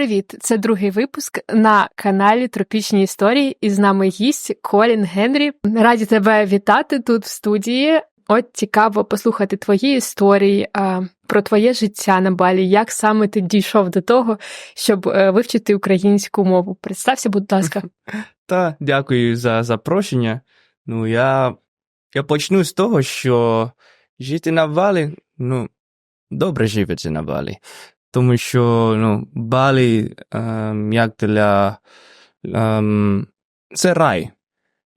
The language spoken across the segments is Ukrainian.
Привіт! Це другий випуск на каналі Тропічні історії. І з нами гість Колін Генрі. Раді тебе вітати тут в студії. От цікаво послухати твої історії а, про твоє життя на балі. Як саме ти дійшов до того, щоб е, вивчити українську мову? Представся, будь ласка. Та дякую за запрошення. Ну, я, я почну з того, що жити на Балі, ну, добре живеться на Балі. Тому що ну, Балі, ем, як для. Ем, це рай.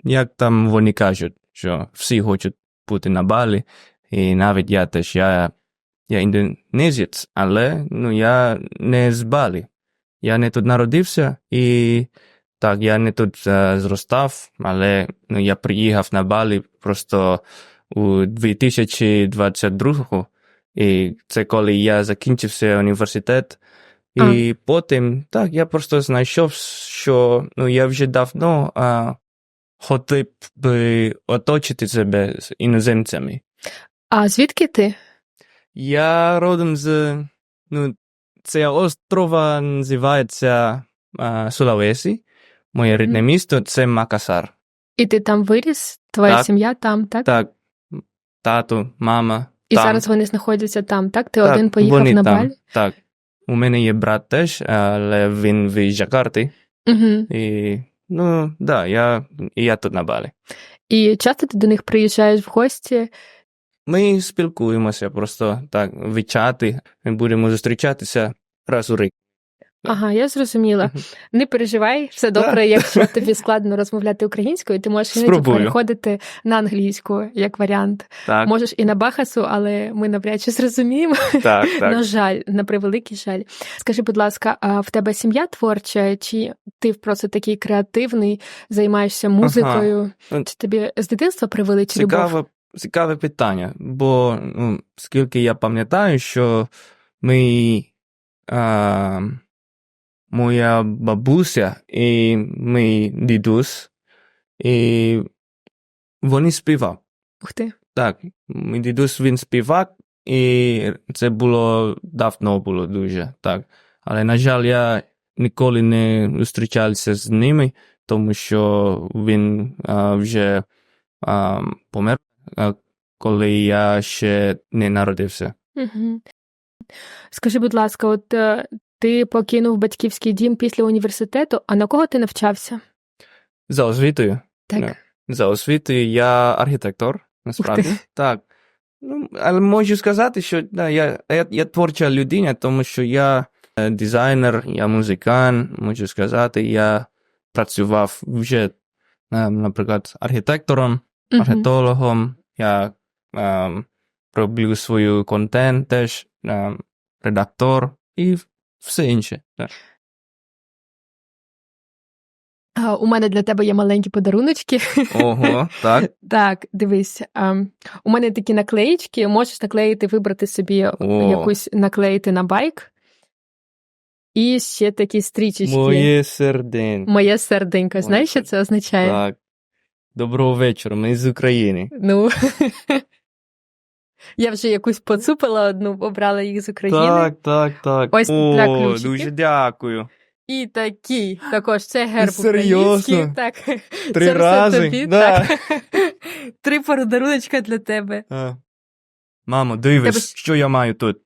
Як там вони кажуть, що всі хочуть бути на Балі. І навіть я теж, я, я індонезієць, але ну, я не з Балі. Я не тут народився і так, я не тут е, зростав, але ну, я приїхав на Балі просто у 2022 і це коли я закінчився університет. І потім, так, я просто знайшов, що ну, я вже давно а, хотів би оточити себе з іноземцями. А звідки ти? Я родом з, ну, це острова називається а, Сулавесі. Моє рідне Мгм. місто це Макасар. І ти там виріс? Твоя Так. сім'я там, так? Так, тато, мама. І там. зараз вони знаходяться там, так? Ти Так, один поїхав вони на там. Балі? Так. У мене є брат теж, але він в Жакарті. Угу. І, ну, да, я, я тут на Балі. І часто ти до них приїжджаєш в гості? Ми спілкуємося просто так, в чати. Ми будемо зустрічатися раз у рік. Ага, я зрозуміла. Не переживай, все добре, якщо тобі складно розмовляти українською, ти можеш іноді Спробую. переходити на англійську як варіант. Так, Можеш і на бахасу, але ми навряд чи зрозуміємо. так, так. На жаль, на превеликий жаль. Скажи, будь ласка, а в тебе сім'я творча, чи ти просто такий креативний, займаєшся музикою? Ну, Чи тобі з дитинства привели чи любов? Цікаве, цікаве питання, бо ну, скільки я пам'ятаю, що ми, а, моя бабуся і мій дідусь, і вони співали. Ух ти. Так, мій дідусь він співак, і це було давно було дуже так. Але, на жаль, я ніколи не зустрічався з ними, тому що він а, вже а, помер, а, коли я ще не народився. Угу. Скажи, будь ласка, от е, ти покинув батьківський дім після університету, а на кого ти навчався? За освітою. Так. Не. За освітою я архітектор, насправді. Так. Ну, але можу сказати, що да, я, я, я творча людина, тому що я е, дизайнер, я музикант, можу сказати, я працював вже, е, наприклад, архітектором, Мгм. археологом, я е, роблю свою контент теж, е, редактор і все інше. Так. А, У мене для тебе є маленькі подаруночки. Ого, так. Так, дивись, а, у мене такі наклеїчки, можеш наклеїти, вибрати собі О. якусь наклеїти на байк. І ще такі стрічечки. Моє серденько. Моє серденько. Знаєш, що це означає? Так. Доброго вечора, ми з України. Ну. Я вже якусь поцупила одну, обрала їх з України. Так, так, так. Ось О, для ключиків. дуже дякую. І такий також це герб Серйозно? український. Так. Три це все рази? тобі. Да. Так. Три подаруночка для тебе. А. Мамо, дивись, Тебе ж- що я маю тут.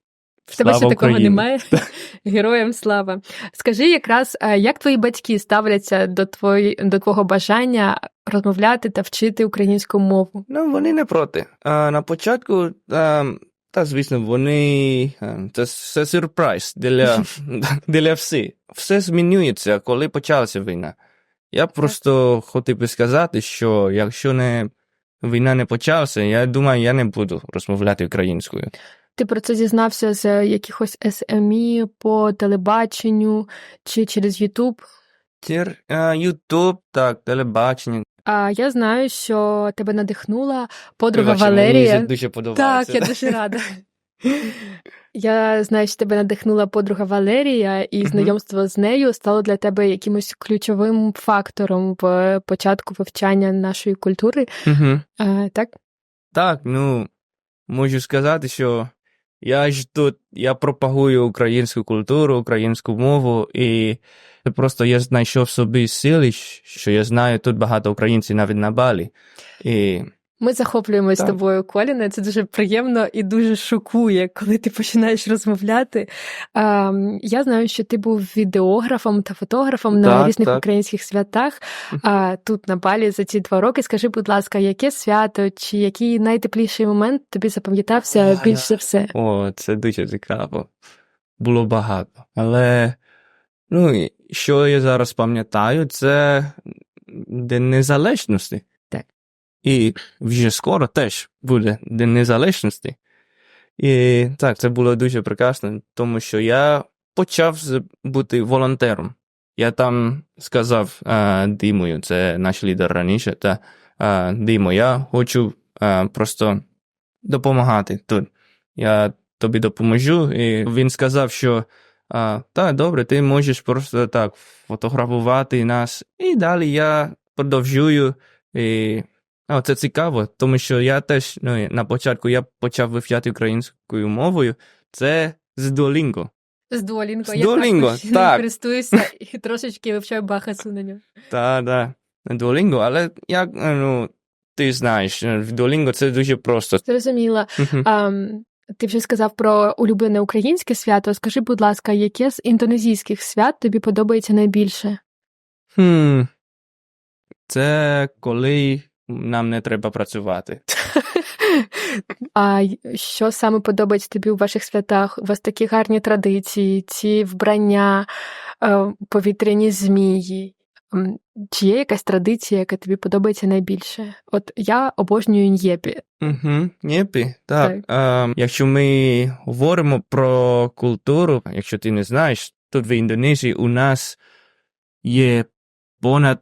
В тебе ще Слава такого Україні. немає. Героям слава. Скажи якраз, а як твої батьки ставляться до твої, до твого бажання розмовляти та вчити українську мову? Ну, вони не проти. А, на початку, а, та, звісно, вони. Це, це сюрприз для, для всіх. Все змінюється, коли почалася війна. Я просто хотів би сказати, що якщо не війна не почалася, я думаю, я не буду розмовляти українською. Ти про це зізнався з якихось СМІ по телебаченню чи через Ютуб? Ютуб, так, телебачення. А я знаю, що тебе надихнула подруга Вибачте, Валерія. це дуже подобається. Так, я дуже рада. Я знаю, що тебе надихнула подруга Валерія, і знайомство з нею стало для тебе якимось ключовим фактором в початку вивчання нашої культури. А, так? Так, ну, можу сказати, що Я ж тут, я пропагую українську культуру, українську мову, і просто я знайшов собі сили, що я знаю тут багато українців навіть на Балі. І Ми захоплюємось Так. тобою, Коліне. Це дуже приємно і дуже шокує, коли ти починаєш розмовляти. Ем, я знаю, що ти був відеографом та фотографом на різних так. українських святах. А тут на Балі за ці два роки. Скажи, будь ласка, яке свято чи який найтепліший момент тобі запам'ятався А, більш за все? О, це дуже цікаво. Було багато. Але ну, і що я зараз пам'ятаю, це День Незалежності. Так. І вже скоро теж буде День Незалежності. І так, це було дуже прекрасно, тому що я почав бути волонтером. Я там сказав а, Дімою, це наш лідер раніше, та а, Дімо, я хочу а, просто допомагати тут. Я тобі допоможу. І він сказав, що а, так, добре, ти можеш просто так фотографувати нас. І далі я продовжую. І а, це цікаво, тому що я теж ну, на початку я почав вивчати українською мовою. Це з Duolingo. З Duolingo. З Я Duolingo, так. користуюся і трошечки вивчаю бахасу на ньому. Так, так, Duolingo, але як ну, ти знаєш, в Duolingo це дуже просто. Зрозуміла. Мгм. Ам, ти вже сказав про улюблене українське свято. Скажи, будь ласка, яке з індонезійських свят тобі подобається найбільше? Хм. Це коли нам не треба працювати. А що саме подобається тобі у ваших святах? У вас такі гарні традиції, ці вбрання, е, повітряні змії. Чи є якась традиція, яка тобі подобається найбільше? От я обожнюю нєпі. Угу, Єпі, так. Ем, якщо ми говоримо про культуру, якщо ти не знаєш, тут в Індонезії у нас є понад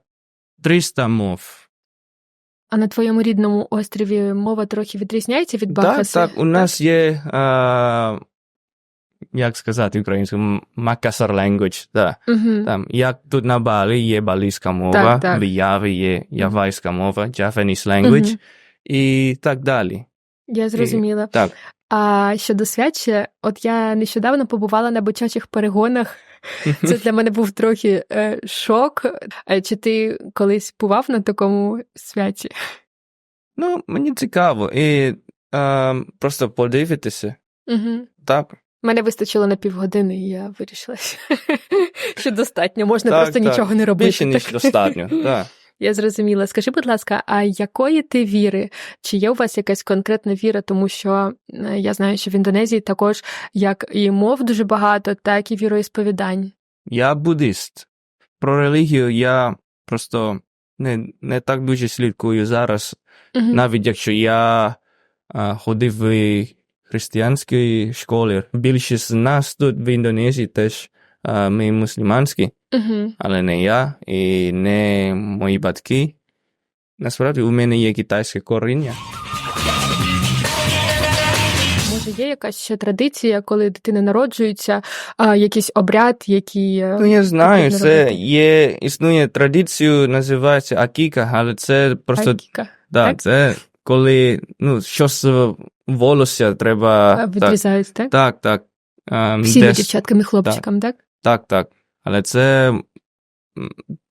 300 мов. А на твоєму рідному острові мова трохи відрізняється від Так, Бахаси? так, у нас є, е, як сказати українською, Makassar language, так. Угу. Там, як тут на Балі є балійська мова, в Яві є явайська мова, Japanese language Мгм. і так далі. Я зрозуміла. Так. А щодо свят от я нещодавно побувала на бичачих перегонах. Це для мене був трохи е, шок. Е, Чи ти колись бував на такому святі? Ну, мені цікаво. І е, просто подивитися. Угу. Так, Мене вистачило на півгодини, і я вирішила, що достатньо, можна Так, просто так. нічого не робити. більше ніж достатньо. Так. Я зрозуміла. Скажи, будь ласка, а якої ти віри? Чи є у вас якась конкретна віра? Тому що е, я знаю, що в Індонезії також як і мов дуже багато, так і віроісповідань. Я буддист. Про релігію я просто не, не так дуже слідкую зараз, Мгм. навіть якщо я е, ходив в християнській школі. Більшість з нас тут в Індонезії теж е, ми мусульманські. Мгм. але не я і не мої батьки. Насправді у мене є китайське коріння. Може, є якась ще традиція, коли дитина народжується, а, якийсь обряд, який. е, Ну, я знаю, це є, існує традицію, називається акіка, але це просто Акіка. да, так? це коли ну, щось волосся треба. Відрізають, так? так. так. так. Всім десь- дівчаткам і хлопчикам, так? Так, так. Але це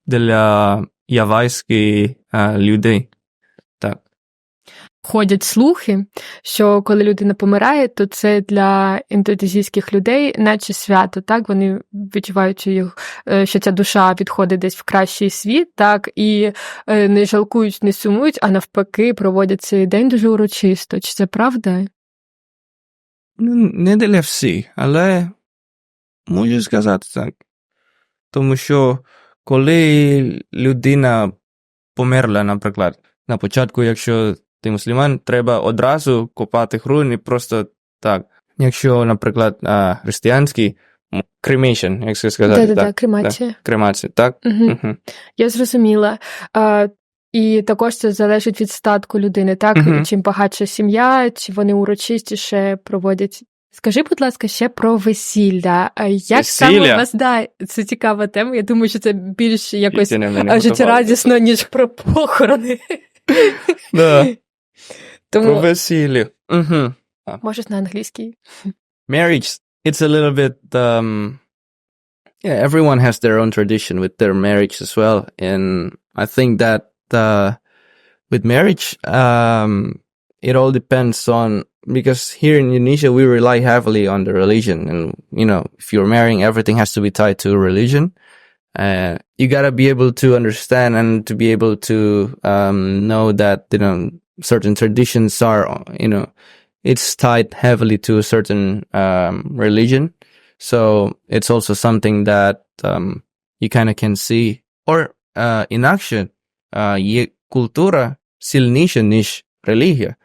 для явайських людей. Ходять слухи, що коли людина помирає, то це для індонезійських людей, наче свято, так вони відчувають, що їх е, що ця душа відходить десь в кращий світ, так і е, не жалкують, не сумують, а навпаки, проводять цей день дуже урочисто. Чи це правда? Ну, не для всіх, але можу сказати так. Тому що коли людина померла, наприклад, на початку, якщо ти мусульман, треба одразу копати хрун і просто так. Якщо, наприклад, християнський, cremation, як це сказати, Да-да-да, так, кремація. кремація, так? Угу. Угу. Я зрозуміла. А, і також це залежить від статку людини, так? Мгм. Чим багатша сім'я, чи вони урочистіше проводять. Скажи, будь ласка, ще про весілля. Як саме у вас да, це цікава тема. Я думаю, що це більш якось життєрадісно, ніж про похорони. Да. Про Тому весілля. Угу. Можеш на англійській. marriage it's a little bit um yeah everyone has their own tradition with their marriage as well and i think that uh with marriage um it all depends on because here in indonesia we rely heavily on the religion and you know if you're marrying everything has to be tied to religion uh you got to be able to understand and to be able to um know that you know certain traditions are, you know, it's tied heavily to a certain um, religion. So it's also something that um, you kind of can see. Or uh, in action, uh, je kultura silniejsza niż religia.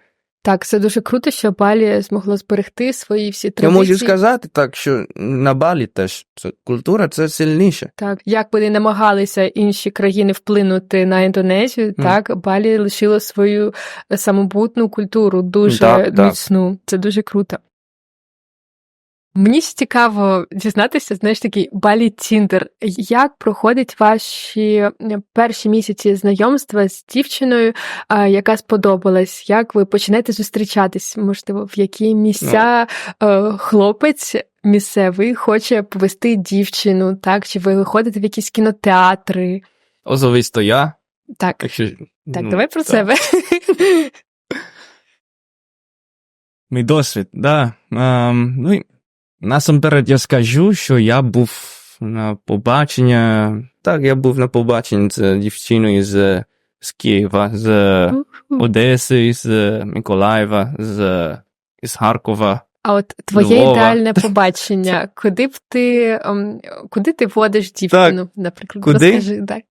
Так, це дуже круто, що Балі змогло зберегти свої всі Я традиції. можу сказати так, що на Балі теж це, культура це сильніше. Так, як вони намагалися інші країни вплинути на Індонезію, так Балі лишило свою самобутну культуру, дуже Так, так. міцну. Це дуже круто. Мені ж цікаво дізнатися, знаєш, такий Балі Тіндер. Як проходять ваші перші місяці знайомства з дівчиною, яка сподобалась? Як ви почнете зустрічатись? Можливо, в які місця е, хлопець місцевий хоче повести дівчину, так? Чи ви ходите в якісь кінотеатри? Особисто я. Так, Якщо, так, ну, давай про так. себе. Мій досвід, да. Ем, ну, насамперед я скажу, що я був на побачення. Так, я був на побаченні з дівчиною з, з Києва, з Одеси, з Миколаєва, з, з Харкова. А от твоє Львова. ідеальне побачення, куди б ти ем, куди ти водиш дівчину, наприклад, Куди? розкажи, так,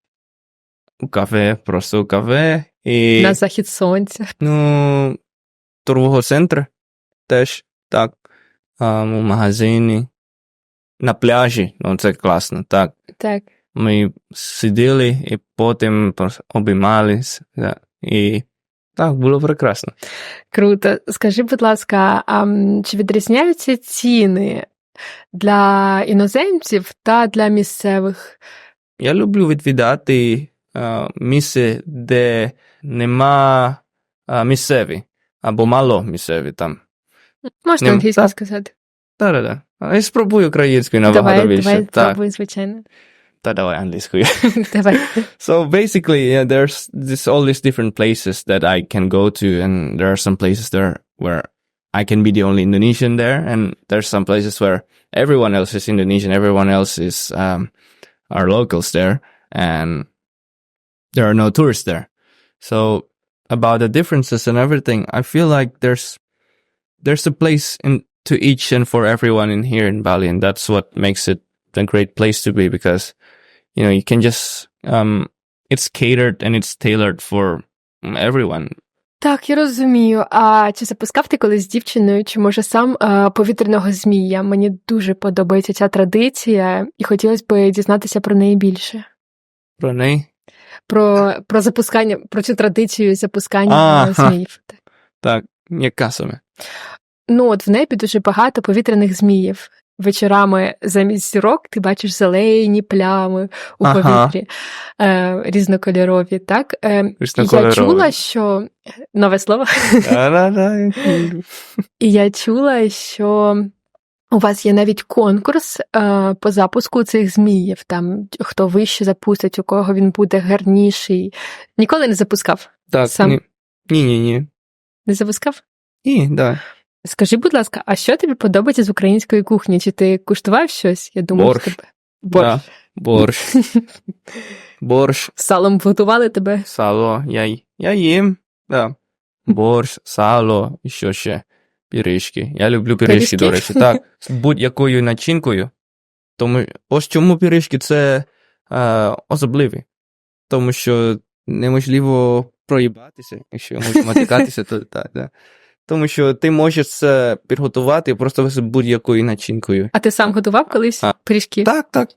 У кафе, просто у кафе. І, на захід сонця. ну, торгового центру теж, так. У магазині. На пляжі, ну це класно, так. Так. Ми сиділи і потім обіймались. Да. І так, було прекрасно. Круто. Скажи, будь ласка, а чи відрізняються ціни для іноземців та для місцевих? Я люблю відвідати місце, де нема місцеві, або мало місцеві там. Можна Нем- англійською так. сказати? Та-да-да. А Я спробую українською набагато Давай, більше. давай, так, спробуй, звичайно. та давай англійською. Давай. So basically, yeah, there's this all these different places that I can go to, and there are some places there where I can be the only Indonesian there, and there's some places where everyone else is Indonesian, everyone else is um, are locals there, and there are no tourists there. So about the differences and everything, I feel like there's there's a place in to each and for everyone in here in Bali, and that's what makes it a great place to be because you know you can just um it's catered and it's tailored for everyone Так, я розумію. А чи запускав ти колись з дівчиною, чи може сам е, повітряного змія? Мені дуже подобається ця традиція, і хотілося б дізнатися про неї більше. про неї. Про, про запускання, про цю традицію запускання Ага. е, зміїв. Так, яка саме? Ну, от в небі дуже багато повітряних зміїв. Вечорами замість зірок ти бачиш зелені плями у Ага. повітрі, е, різнокольорові, так? Е, я чула, що нове слово. І я чула, що у вас є навіть конкурс е, по запуску цих зміїв. Там хто вище запустить, у кого він буде гарніший. Ніколи не запускав? Так, Сам-. Ні, ні, ні. Не запускав? Ні, да. Скажи, будь ласка, а що тобі подобається з української кухні? Чи ти куштував щось? Я думаю, Борщ. тебе. Борщ. Да. Борщ. Борщ, салом готували тебе? сало, я, я їм. Да. Борщ, сало, і що ще? Пиріжки. Я люблю Пиріжки? до речі. Так, з будь-якою начинкою. Тому ось чому пиріжки це е, особливі. Тому що неможливо проїбатися, якщо можна матикатися, то так, да. Тому що ти можеш це підготувати просто з будь-якою начинкою. А ти сам готував колись А. пиріжки? Так, так.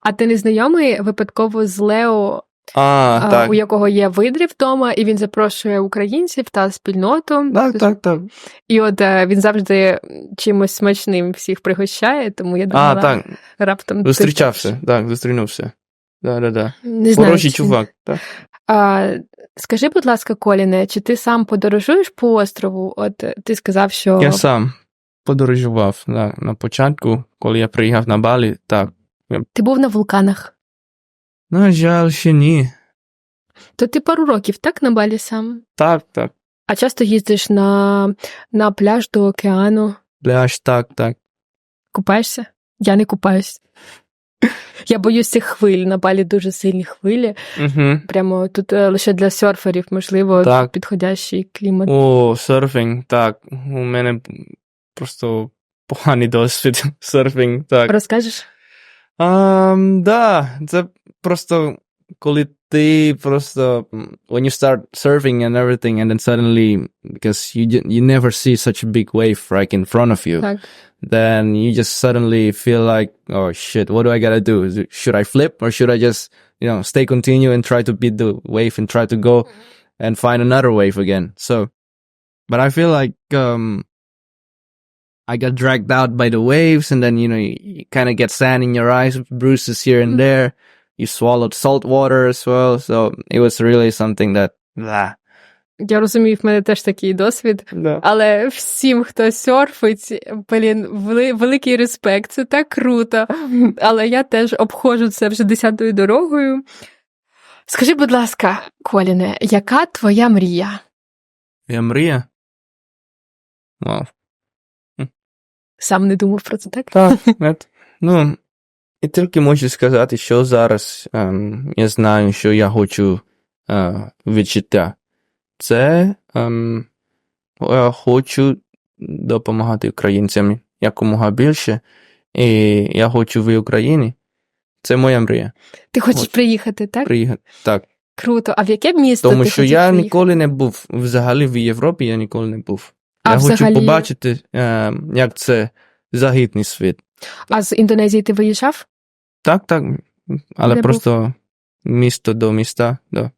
А ти не знайомий випадково з Лео, А, а, так. у якого є видрів вдома, і він запрошує українців та спільноту. Так, так, так. І от е, він завжди чимось смачним всіх пригощає, тому я думала, А, так. раптом ти Зустрічався, так, зустрінувся. Да, да, да. Не знаю, Хороший чи- чувак. Так. А, скажи, будь ласка, Коліне, чи ти сам подорожуєш по острову? От е, ти сказав, що Я сам подорожував на, на початку, коли я приїхав на Балі, так. ти був на вулканах. На жаль, ще ні. То ти пару років, так, на Балі сам? Так, так. А часто їздиш на, на пляж до океану, Пляж, так, так. купаєшся? Я не купаюсь. Я боюсь цих хвиль. На Балі дуже сильні хвилі. Угу. Прямо тут е, лише для серферів, можливо, Так. підходящий клімат. О, серфінг, так. У мене просто поганий досвід серфінг, так. Розкажеш? Um, да, це просто коли ти просто м, when you start surfing and everything and then suddenly because you ju- you never see such a big wave right in front of you Так. then you just suddenly feel like oh shit what do I gotta do Is it- should I flip or should I just you know stay continue and try to beat the wave and try to go and find another wave again so but I feel like um I got dragged out by the waves, and then you know you, you kind of get sand in your eyes, bruises here and Mhm. there. You swallowed salt water as well, so it was really something that. Blah. Я розумію, в мене теж такий досвід. Але всім, хто серфить, блін, вели- великий респект, це так круто. Але я теж обходжу це вже десятою дорогою. Скажи, будь ласка, Коліне, яка твоя мрія? Я мрія. Вау. Сам не думав про це, так? Так, нет. ну, і тільки можу сказати, що зараз ем, я знаю, що я хочу е, відчуття. Це ем, я хочу допомагати українцям якомога більше, і я хочу в Україні. Це моя мрія. Ти хочеш Хочу. приїхати, так? Приїхати. Так. Круто. А в яке місто? Тому ти що я приїхати? ніколи не був взагалі в Європі, я ніколи не був. А я взагалі- хочу побачити, е, як це загідний світ. А з Індонезії ти виїжджав? Так, так. Але Де просто місто до міста. Да.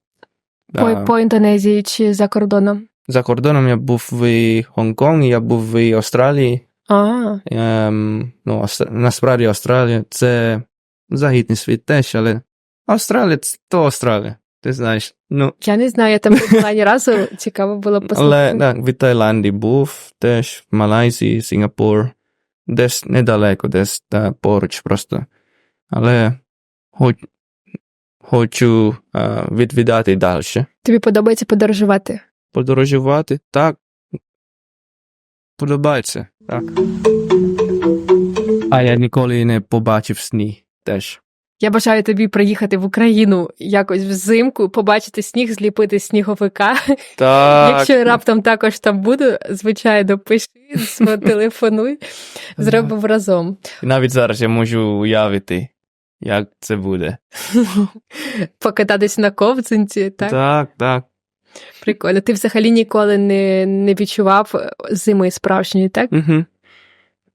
По, по Індонезії чи за кордоном? За кордоном я був в Гонконгі, я був в Австралії. А, Ем, ну, Австр- насправді Австралія це західний світ теж, але Австралія це то Австралія. Ти знаєш. Ну, я не знаю, я там не була ні разу. Цікаво було але так, в Таїланді був теж, в Малайзії, Сінгапур, десь недалеко, десь та, поруч просто. Але хоч, хочу е, відвідати далі. Тобі подобається подорожувати? Подорожувати, так. Подобається, так. А я ніколи не побачив сні теж. Я бажаю тобі приїхати в Україну якось взимку, побачити сніг, зліпити сніговика. Так. Якщо раптом також там буду, звичайно, пиши, телефонуй, зробимо разом. Навіть зараз я можу уявити, як це буде. Покататись на ковзанці, так? так. так. Прикольно. Ти взагалі ніколи не, не відчував зими справжньої, так? Угу.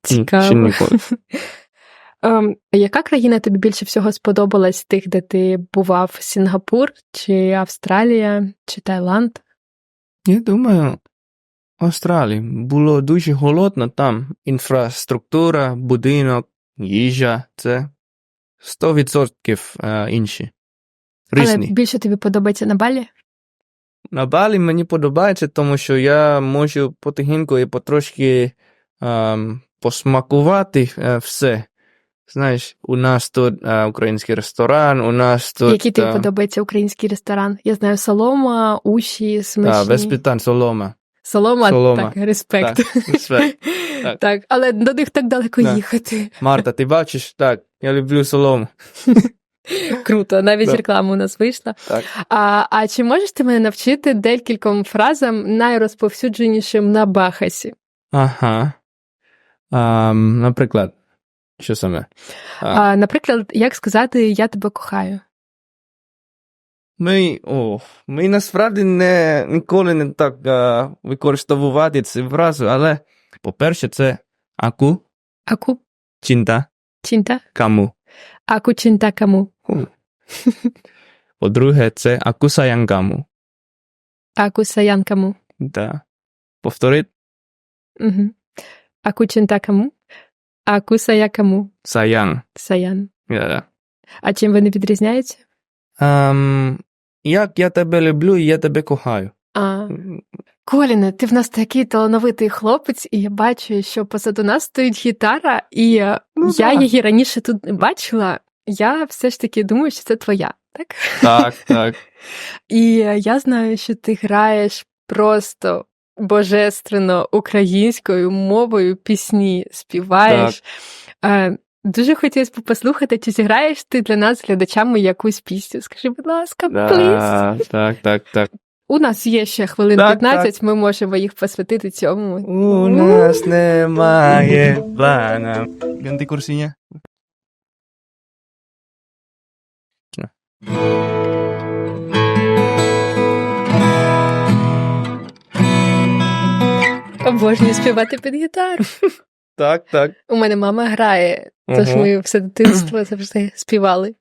Цікаво. Ще ніколи. Ем, яка країна тобі більше всього сподобалась тих, де ти бував? Сінгапур, чи Австралія, чи Таїланд? Я думаю, Австралія. Було дуже холодно там. Інфраструктура, будинок, їжа це 100% е, інші. Різні. Але більше тобі подобається на Балі? На Балі мені подобається, тому що я можу потихеньку і потрошки ем, посмакувати е, все. Знаєш, у нас тут е, український ресторан, у нас тут. Який тобі е, подобається український ресторан? Я знаю солома, уші, смачні. та, без питань, солома. Солома, Солома. так, респект. Так, респект. так. Так. але до них так далеко Да. їхати. Марта, ти бачиш? Так, я люблю солому. Круто, навіть Да. реклама у нас вийшла. Так. А, а чи можеш ти мене навчити декільком фразам найрозповсюдженішим на Бахасі? Ага. Ем, наприклад, що саме? А. А, наприклад, як сказати Я тебе кохаю? Ми, о, ми насправді не, ніколи не так а, використовувати цю фразу, але, по-перше, це аку, Аку чинта, чинта? каму. Аку чинта каму? По-друге, це аку саян каму. Аку саян каму? Да. Повторить Угу. Аку чинта каму? Аку сая каму? саян. Саян. Да. А чим вони відрізняються? Ем, як я тебе люблю і я тебе кохаю. А, Коліне, ти в нас такий талановитий хлопець, і я бачу, що позаду нас стоїть гітара, і е, Ну, я так. її раніше тут не бачила. Я все ж таки думаю, що це твоя, так? Так, так. І я знаю, що ти граєш просто божественно українською мовою пісні, співаєш. Е, Дуже хотілося б послухати, чи зіграєш ти для нас, глядачами, якусь пісню. Скажи, будь ласка. Да, так, так, так. У нас є ще хвилин Так, 15, ми можемо їх посвятити цьому. У нас немає плана. Ганти курсиня. Обожнюю співати під гітару. Так, так. У мене мама грає, тож ми все дитинство завжди співали.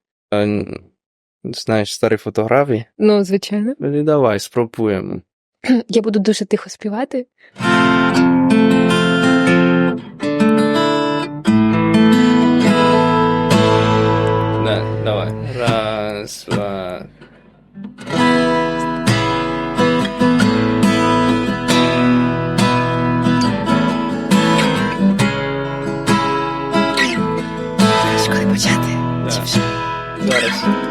Знаєш, старі фотографії? Ну, звичайно. Тоді давай, спробуємо. Я буду дуже тихо співати. Да, давай. Раз, два. Знаєш, коли почати? Да. Чи вже? Зараз.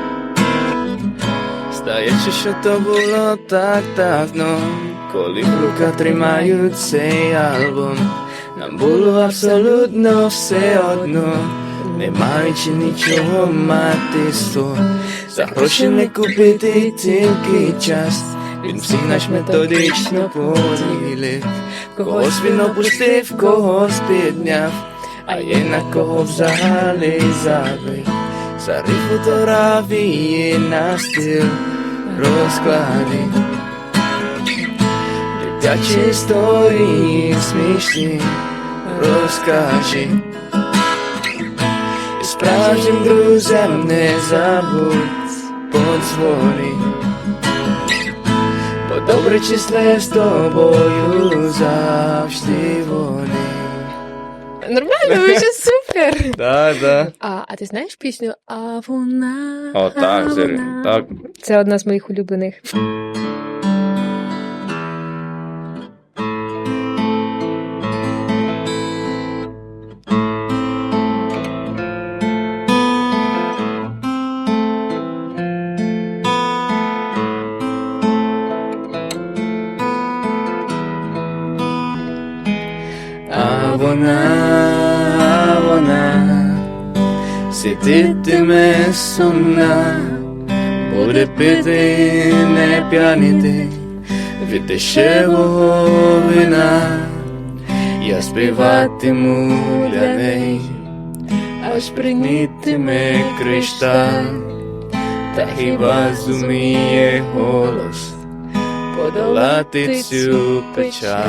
Здається, що то було так давно, коли в руках тримаю цей альбом. Нам було абсолютно все одно, не маючи нічого мати сто. За гроші не купити тільки час. Він всіх наш методично поділив. Когось він опустив, когось підняв, а є на кого взагалі забив. Старі фотографії на стіл розклади. Дитячі історії смішні розкажи. І Справжнім друзям не забудь подзвони. Бо добре числе з тобою завжди вони. Нормально, ви ще супер. Да, да. А, а ти знаєш пісню А вона. О, так, а вона». так. Це одна з моїх улюблених. Сумна, буде пити, не п'яніти від дешевого вина. Я співатиму для неї, аж принітиме кришталь, та хіба зуміє голос подолати цю печаль.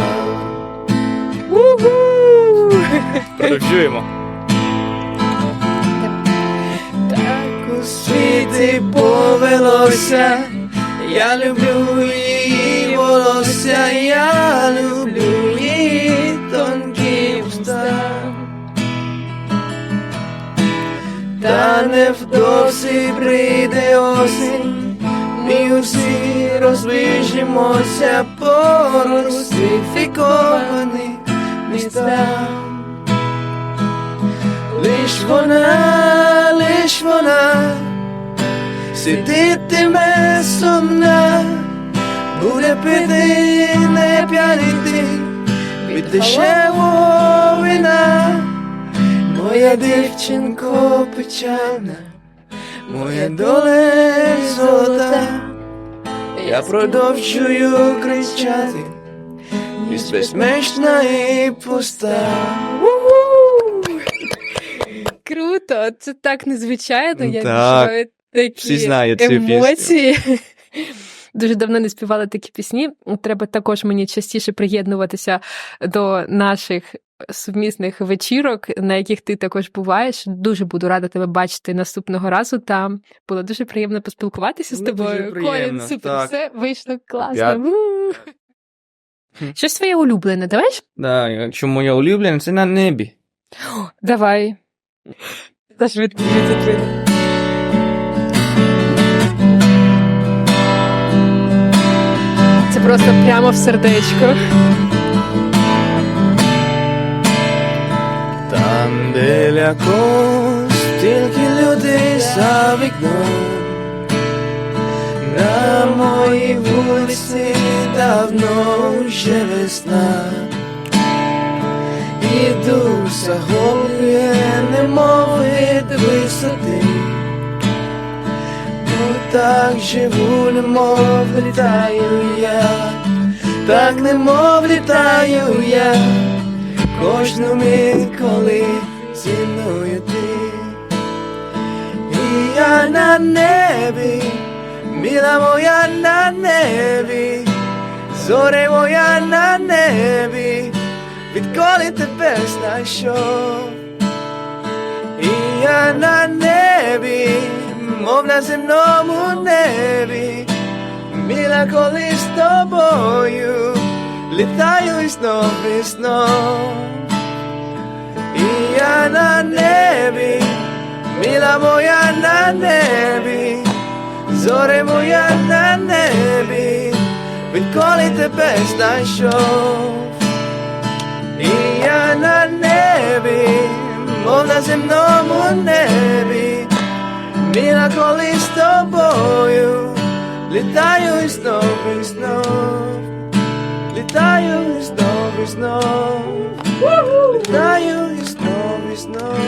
Продовжуємо. Світі повелося, я люблю її волосся, я люблю її тонкі уста. Та невдовзі прийде осінь, ми усі розвижимося по русифікованих містах. Лиш вона, лиш вона, сидітиме сумна, буде пити, не п'янити від дешевого вина. Моя дівчинко печальна, моя доля золота, я продовжую кричати, і безмежна і пуста. Круто, це так незвичайно. Я Так. Такі Всі знають цю пісню. емоції. Дуже давно не співала такі пісні. Треба також мені частіше приєднуватися до наших сумісних вечірок, на яких ти також буваєш. Дуже буду рада тебе бачити наступного разу. Там було дуже приємно поспілкуватися з тобою. Колін, супер, так. все вийшло класно. Я- Щось твоє улюблене, давай? Да, якщо моя улюблена, це на небі. Давай. Та швидко просто прямо в сердечко. Там біля кос тільки людей за вікном. На моїй вулиці давно вже весна. І дух загублює, немов висоти. Так живу, немов літаю я, так немов літаю я. Кожну мить, коли зі мною ти, і я на небі, міла моя на небі, зоре моя на небі, відколи тебе знайшов, і я на небі, мов на земному небі, міла коли з тобою літаю і знов і знов. І я на небі, міла моя на небі, зоре моя на небі, відколи тебе знайшов. І я на небі, мов на земному небі, міла коли з тобою, літаю і знов і знов. Літаю і знов і знов, літаю і знов і знов.